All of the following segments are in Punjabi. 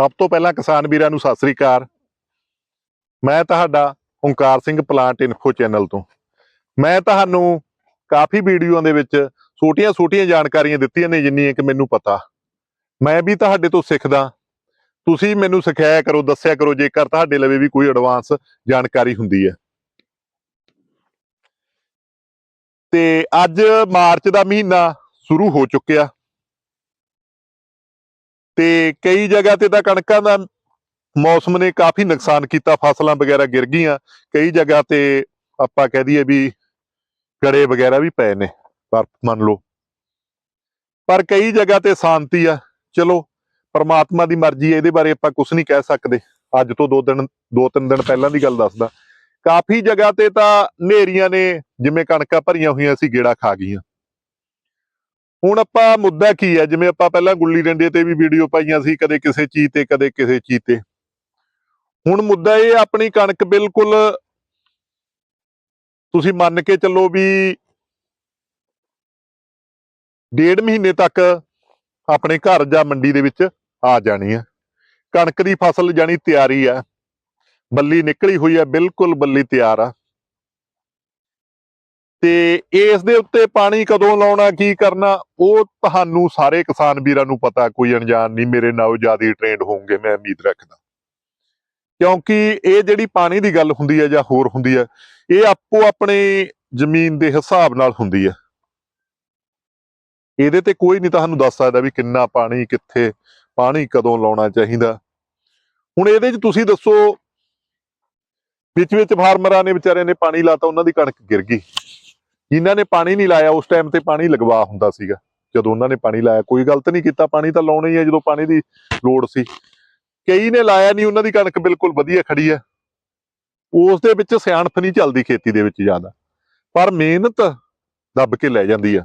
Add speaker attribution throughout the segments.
Speaker 1: ਸਭ ਤੋਂ ਪਹਿਲਾਂ ਕਿਸਾਨ ਵੀਰਾਂ ਨੂੰ ਸਤਿ ਸ੍ਰੀ ਅਕਾਲ। ਮੈਂ ਤੁਹਾਡਾ Onkar Singh plant info channel ਤੋਂ। ਮੈਂ ਤੁਹਾਨੂੰ ਕਾਫੀ ਵੀਡੀਓਆਂ ਦੇ ਵਿੱਚ ਛੋਟੀਆਂ-ਛੋਟੀਆਂ ਜਾਣਕਾਰੀਆਂ ਦਿੱਤੀਆਂ ਨੇ ਜਿੰਨੀਆਂ ਕਿ ਮੈਨੂੰ ਪਤਾ। ਮੈਂ ਵੀ ਤੁਹਾਡੇ ਤੋਂ ਸਿੱਖਦਾ। ਤੁਸੀਂ ਮੈਨੂੰ ਸਿਖਾਇਆ ਕਰੋ, ਦੱਸਿਆ ਕਰੋ, ਜੇਕਰ ਤੁਹਾਡੇ ਲਵੇ ਵੀ ਕੋਈ ਐਡਵਾਂਸ ਜਾਣਕਾਰੀ ਹੁੰਦੀ ਹੈ। ਤੇ ਅੱਜ ਮਾਰਚ ਦਾ ਮਹੀਨਾ ਸ਼ੁਰੂ ਹੋ ਚੁੱਕਿਆ। ਤੇ ਕਈ ਜਗ੍ਹਾ ਤੇ ਤਾਂ ਕਣਕਾਂ ਦਾ ਮੌਸਮ ਨੇ ਕਾਫੀ ਨੁਕਸਾਨ ਕੀਤਾ, ਫਸਲਾਂ ਵਗੈਰਾ ਗਿਰ ਗਈਆਂ। ਕਈ ਜਗ੍ਹਾ ਤੇ ਆਪਾਂ ਕਹਿ ਦਈਏ ਵੀ ਗੜੇ ਵਗੈਰਾ ਵੀ ਪਏ ਨੇ, ਪਰ ਮੰਨ ਲਓ। ਪਰ ਕਈ ਜਗ੍ਹਾ ਤੇ ਸ਼ਾਂਤੀ ਆ। ਚਲੋ, ਪਰਮਾਤਮਾ ਦੀ ਮਰਜ਼ੀ ਹੈ ਇਹਦੇ ਬਾਰੇ ਆਪਾਂ ਕੁਝ ਨਹੀਂ ਕਹਿ ਸਕਦੇ। ਅੱਜ ਤੋਂ ਦੋ ਦਿਨ, ਦੋ ਤਿੰਨ ਦਿਨ ਪਹਿਲਾਂ ਦੀ ਗੱਲ ਦੱਸਦਾ। ਕਾਫੀ ਜਗ੍ਹਾ ਤੇ ਤਾਂ ਹਨੇਰੀਆਂ ਨੇ, ਜਿਵੇਂ ਕਣਕਾਂ ਭਰੀਆਂ ਹੋਈਆਂ ਸੀ, ਗੇੜਾ ਖਾ ਗਈਆਂ। ਹੁਣ ਆਪਾਂ ਮੁੱਦਾ ਕੀ ਹੈ? ਜਿਵੇਂ ਆਪਾਂ ਪਹਿਲਾਂ ਗੁੱਲੀ ਡੰਡੇ ਤੇ ਵੀ ਵੀਡੀਓ ਪਾਈਆਂ ਸੀ, ਕਦੇ ਕਿਸੇ ਚੀਜ਼ ਤੇ, ਕਦੇ ਕਿਸੇ ਚੀਜ਼ ਤੇ। ਹੁਣ ਮੁੱਦਾ ਇਹ ਆਪਣੀ ਕਣਕ ਬਿਲਕੁਲ ਤੁਸੀਂ ਮੰਨ ਕੇ ਚੱਲੋ ਵੀ ਡੇਢ ਮਹੀਨੇ ਤੱਕ ਆਪਣੇ ਘਰ ਜਾਂ ਮੰਡੀ ਦੇ ਵਿੱਚ ਆ ਜਾਣੀ ਹੈ। ਕਣਕ ਦੀ ਫਸਲ ਜਾਨੀ ਤਿਆਰੀ ਹੈ। ਬੱਲੀ ਨਿਕਲੀ ਹੋਈ ਹੈ, ਬਿਲਕੁਲ ਬੱਲੀ ਤਿਆਰ ਆ। ਤੇ ਇਸ ਦੇ ਉੱਤੇ ਪਾਣੀ ਕਦੋਂ ਲਾਉਣਾ, ਕੀ ਕਰਨਾ, ਉਹ ਤੁਹਾਨੂੰ ਸਾਰੇ ਕਿਸਾਨ ਵੀਰਾਂ ਨੂੰ ਪਤਾ, ਕੋਈ ਅਣਜਾਣ ਨਹੀਂ, ਮੇਰੇ ਨਾਲੋਂ ਜ਼ਿਆਦਾ ਟ੍ਰੇਨਡ ਹੋਣਗੇ ਮੈਂ ਉਮੀਦ ਰੱਖਦਾ। ਕਿਉਂਕਿ ਇਹ ਜਿਹੜੀ ਪਾਣੀ ਦੀ ਗੱਲ ਹੁੰਦੀ ਹੈ ਜਾਂ ਹੋਰ ਹੁੰਦੀ ਹੈ, ਇਹ ਆਪੋ ਆਪਣੇ ਜ਼ਮੀਨ ਦੇ ਹਿਸਾਬ ਨਾਲ ਹੁੰਦੀ ਹੈ। ਇਹਦੇ ਤੇ ਕੋਈ ਨਹੀਂ ਤੁਹਾਨੂੰ ਦੱਸ ਸਕਦਾ ਵੀ ਕਿੰਨਾ ਪਾਣੀ, ਕਿੱਥੇ ਪਾਣੀ ਕਦੋਂ ਲਾਉਣਾ ਚਾਹੀਦਾ। ਹੁਣ ਇਹਦੇ 'ਚ ਤੁਸੀਂ ਦੱਸੋ, ਵਿੱਚ ਵਿੱਚ ਫਾਰਮਰਾਂ ਨੇ ਵਿਚਾਰਿਆਂ ਨੇ ਪਾਣੀ ਲਾਤਾ, ਉਹਨਾਂ ਦੀ ਕਣਕ ਗਿਰ ਗਈ। ਜਿਨ੍ਹਾਂ ਨੇ ਪਾਣੀ ਨਹੀਂ ਲਾਇਆ, ਉਸ ਟਾਈਮ ਤੇ ਪਾਣੀ ਲਗਵਾ ਹੁੰਦਾ ਸੀਗਾ। ਜਦੋਂ ਉਹਨਾਂ ਨੇ ਪਾਣੀ ਲਾਇਆ, ਕੋਈ ਗਲਤ ਨਹੀਂ ਕੀਤਾ, ਪਾਣੀ ਤਾਂ ਲਾਉਣਾ ਹੀ ਹੈ, ਜਦੋਂ ਪਾਣੀ ਦੀ ਲੋੜ ਸੀ। ਕਈ ਨੇ ਲਾਇਆ ਨਹੀਂ, ਉਹਨਾਂ ਦੀ ਕਣਕ ਬਿਲਕੁਲ ਵਧੀਆ ਖੜੀ ਹੈ। ਉਸ ਦੇ ਵਿੱਚ ਸਿਆਣਪ ਨਹੀਂ ਚੱਲਦੀ ਖੇਤੀ ਦੇ ਵਿੱਚ ਜ਼ਿਆਦਾ। ਪਰ ਮਿਹਨਤ ਦੱਬ ਕੇ ਲੈ ਜਾਂਦੀ ਆ।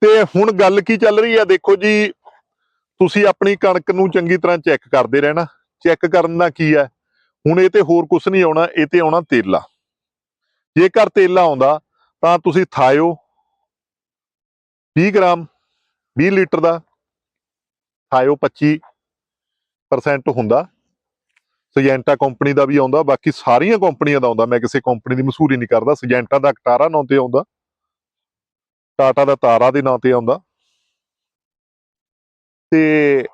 Speaker 1: ਤੇ ਹੁਣ ਗੱਲ ਕੀ ਚੱਲ ਰਹੀ ਹੈ ਦੇਖੋ ਜੀ, ਤੁਸੀਂ ਆਪਣੀ ਕਣਕ ਨੂੰ ਚੰਗੀ ਤਰ੍ਹਾਂ ਚੈੱਕ ਕਰਦੇ ਰਹਿਣਾ। ਚੈੱਕ ਕਰਨ ਦਾ ਕੀ ਹੈ ਹੁਣ ਇਹ ਤੇ ਹੋਰ ਕੁਝ ਨਹੀਂ ਆਉਣਾ, ਇਹ ਤੇ ਆਉਣਾ ਤੇਲਾ। ਜੇਕਰ ਤੇਲਾ ਆਉਂਦਾ, ਤਾਂ ਤੁਸੀਂ ਥਾਇਓ 20 ਗ੍ਰਾਮ 20 ਲੀਟਰ ਦਾ ਥਾਇਓ 25% ਹੁੰਦਾ। ਸਜੈਂਟਾ ਕੰਪਨੀ ਦਾ ਵੀ ਆਉਂਦਾ, ਬਾਕੀ ਸਾਰੀਆਂ ਕੰਪਨੀਆਂ ਦਾ ਆਉਂਦਾ। ਮੈਂ ਕਿਸੇ ਕੰਪਨੀ ਦੀ ਮਸ਼ਹੂਰੀ ਨਹੀਂ ਕਰਦਾ। ਸਜੈਂਟਾ ਦਾ ਕਟਾਰਾ ਨਾਂ ਤੇ ਆਉਂਦਾ। ਟਾਟਾ ਦਾ ਤਾਰਾ ਦੇ ਨਾਂ ਤੇ ਆਉਂਦਾ। ਤੇ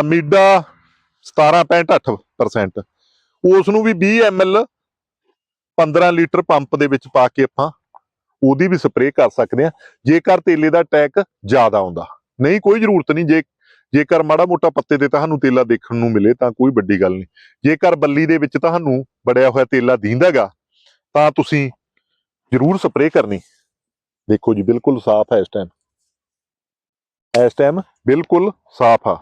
Speaker 1: ਅਮੀਡਾ 17.8% ਉਸ ਨੂੰ ਵੀ 20 ml 15 ਲੀਟਰ ਪੰਪ ਦੇ ਵਿੱਚ ਪਾ ਕੇ ਆਪਾਂ ਉਹਦੀ ਵੀ ਸਪਰੇਅ ਕਰ ਸਕਦੇ ਆ ਜੇਕਰ ਤੇਲੇ ਦਾ ਟੈਕ ਜ਼ਿਆਦਾ ਆਉਂਦਾ। ਨਹੀਂ, ਕੋਈ ਜ਼ਰੂਰਤ ਨਹੀਂ। ਜੇ, ਜੇਕਰ ਮਾੜਾ ਮੋਟਾ ਪੱਤੇ ਤੇ ਤੁਹਾਨੂੰ ਤੇਲਾ ਦੇਖਣ ਨੂੰ ਮਿਲੇ, ਤਾਂ ਕੋਈ ਵੱਡੀ ਗੱਲ ਨਹੀਂ। ਜੇਕਰ ਬੱਲੀ ਦੇ ਵਿੱਚ ਤੁਹਾਨੂੰ ਬੜਿਆ ਹੋਇਆ ਤੇਲਾ ਦੀਂਦਾਗਾ ਤਾਂ ਤੁਸੀਂ ਜ਼ਰੂਰ ਸਪਰੇਅ ਕਰਨੀ। ਦੇਖੋ ਜੀ, ਬਿਲਕੁਲ ਸਾਫ਼ ਹੈ ਇਸ ਟਾਈਮ ਇਸ ਟਾਈਮ ਬਿਲਕੁਲ ਸਾਫ਼ ਆ।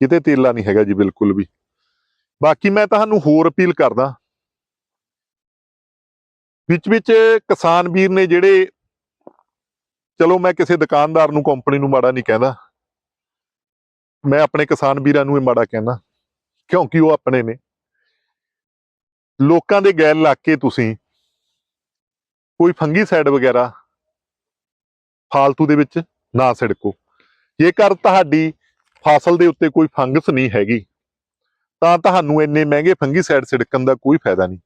Speaker 1: ਕਿਤੇ ਤੇਲਾ ਨਹੀਂ ਹੈਗਾ ਜੀ, ਬਿਲਕੁਲ ਵੀ। ਬਾਕੀ ਮੈਂ ਤੁਹਾਨੂੰ ਹੋਰ ਅਪੀਲ ਕਰਦਾ। ਵਿੱਚ ਵਿੱਚ ਕਿਸਾਨ ਵੀਰ ਨੇ ਜਿਹੜੇ ਚਲੋ ਮੈਂ ਕਿਸੇ ਦੁਕਾਨਦਾਰ ਨੂੰ ਕੰਪਨੀ ਨੂੰ ਮਾੜਾ ਨਹੀਂ ਕਹਿੰਦਾ। ਮੈਂ ਆਪਣੇ ਕਿਸਾਨ ਵੀਰਾਂ ਨੂੰ ਇਹ ਮਾੜਾ ਕਹਿੰਦਾ, ਕਿਉਂਕਿ ਉਹ ਆਪਣੇ ਨੇ। ਲੋਕਾਂ ਦੇ ਗੈਰ ਲੱਗ ਕੇ ਤੁਸੀਂ ਕੋਈ ਫੰਗੀਸਾਈਡ ਵਗੈਰਾ ਫਾਲਤੂ ਦੇ ਵਿੱਚ ਨਾ ਛਿੜਕੋ ਜੇਕਰ ਤੁਹਾਡੀ ਫਸਲ ਦੇ ਉੱਤੇ ਕੋਈ ਫੰਗਸ ਨਹੀਂ ਹੈਗੀ ਤਾਂ ਤੁਹਾਨੂੰ ਇੰਨੇ ਮਹਿੰਗੇ ਫੰਗੀਸਾਈਡ ਛਿੜਕਣ ਦਾ ਕੋਈ ਫਾਇਦਾ ਨਹੀਂ।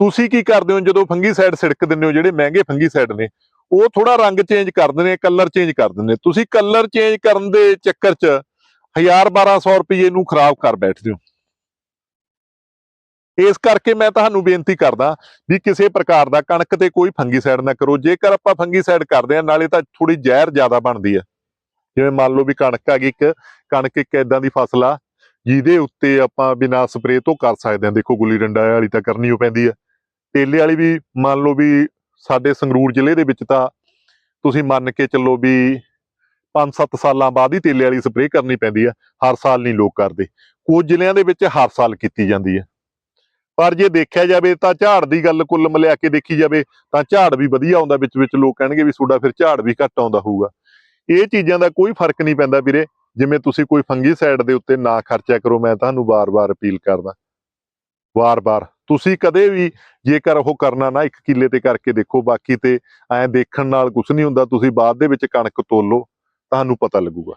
Speaker 1: ਤੁਸੀਂ ਕੀ ਕਰਦੇ ਹੋ ਜਦੋਂ ਫੰਗੀਸਾਈਡ ਛਿੜਕ ਦਿੰਦੇ ਹੋ ਜਿਹੜੇ ਮਹਿੰਗੇ ਫੰਗੀਸਾਈਡ ਨੇ, ਉਹ ਥੋੜਾ ਰੰਗ ਚੇਂਜ ਕਰ ਦਿੰਦੇ ਨੇ ਕਲਰ ਚੇਂਜ ਕਰ ਦਿੰਦੇ ਨੇ। ਤੁਸੀਂ ਕਲਰ ਚੇਂਜ ਕਰਨ ਦੇ ਚੱਕਰ 'ਚ 1000 1200 ਰੁਪਏ ਨੂੰ ਖਰਾਬ ਕਰ ਬੈਠਦੇ ਹੋ। ਇਸ ਕਰਕੇ ਮੈਂ ਤੁਹਾਨੂੰ ਬੇਨਤੀ ਕਰਦਾ ਵੀ ਕਿਸੇ ਪ੍ਰਕਾਰ ਦਾ ਕਣਕ ਤੇ ਕੋਈ ਫੰਗੀਸਾਈਡ ਨਾ ਕਰੋ। ਜੇਕਰ ਆਪਾਂ ਫੰਗੀਸਾਈਡ ਕਰਦੇ ਆ ਨਾਲੇ ਤਾਂ ਥੋੜੀ ਜ਼ਹਿਰ ਜ਼ਿਆਦਾ ਬਣਦੀ ਆ ਜਿਵੇਂ ਮੰਨ ਲਓ ਵੀ ਕਣਕ ਆ ਗਈ ਇੱਕ, ਕਣਕ ਇੱਕ ਇਦਾਂ ਦੀ ਫਸਲ ਆ ਜਿਹਦੇ ਉੱਤੇ ਆਪਾਂ ਬਿਨਾਂ ਸਪਰੇਅ ਤੋਂ ਕਰ ਸਕਦੇ ਆ ਦੇਖੋ, ਗੁੱਲੀ ਡੰਡਾ ਵਾਲੀ ਤਾਂ ਕਰਨੀ ਓ ਪੈਂਦੀ ਆ। ਤੇਲੇ ਵਾਲੀ ਵੀ ਮੰਨ ਲਓ ਵੀ ਸਾਡੇ ਸੰਗਰੂਰ ਜ਼ਿਲ੍ਹੇ ਦੇ ਵਿੱਚ ਤਾਂ ਤੁਸੀਂ ਮੰਨ ਕੇ ਚੱਲੋ ਵੀ 5-7 ਸਾਲਾਂ ਬਾਅਦ ਹੀ ਤੇਲੇ ਵਾਲੀ ਸਪਰੇਅ ਕਰਨੀ ਪੈਂਦੀ ਆ। ਹਰ ਸਾਲ ਨਹੀਂ ਲੋਕ ਕਰਦੇ। ਕੁਝ ਜ਼ਿਲ੍ਹਿਆਂ ਦੇ ਵਿੱਚ ਹਰ ਸਾਲ ਕੀਤੀ ਜਾਂਦੀ ਹੈ ਪਰ ਜੇ ਦੇਖਿਆ ਜਾਵੇ ਤਾਂ ਝਾੜ ਦੀ ਗੱਲ ਕੁੱਲ ਮਿਲਾ ਕੇ ਦੇਖੀ ਜਾਵੇ ਤਾਂ ਝਾੜ ਵੀ ਵਧੀਆ ਆਉਂਦਾ। ਵਿੱਚ ਵਿੱਚ ਲੋਕ ਕਹਿਣਗੇ ਵੀ ਤੁਹਾਡਾ ਫਿਰ ਝਾੜ ਵੀ ਘੱਟ ਆਉਂਦਾ ਹੋਊਗਾ। ਇਹ ਚੀਜ਼ਾਂ ਦਾ ਕੋਈ ਫ਼ਰਕ ਨਹੀਂ ਪੈਂਦਾ ਵੀਰੇ। ਜਿਵੇਂ ਤੁਸੀਂ ਕੋਈ ਫੰਗੀਸਾਈਡ ਦੇ ਉੱਤੇ ਨਾ ਖਰਚਿਆ ਕਰੋ, ਮੈਂ ਤੁਹਾਨੂੰ ਵਾਰ-ਵਾਰ ਅਪੀਲ ਕਰਦਾ। ਵਾਰ-ਵਾਰ। ਤੁਸੀਂ ਕਦੇ ਵੀ ਜੇਕਰ ਉਹ ਕਰਨਾ ਨਾ, ਇੱਕ ਕਿੱਲੇ ਤੇ ਕਰਕੇ ਦੇਖੋ, ਬਾਕੀ ਤੇ ਐਂ ਦੇਖਣ ਨਾਲ ਕੁਝ ਨਹੀਂ ਹੁੰਦਾ, ਤੁਸੀਂ ਬਾਅਦ ਦੇ ਵਿੱਚ ਕਣਕ ਤੋਲੋ, ਤੁਹਾਨੂੰ ਪਤਾ ਲੱਗੂਗਾ।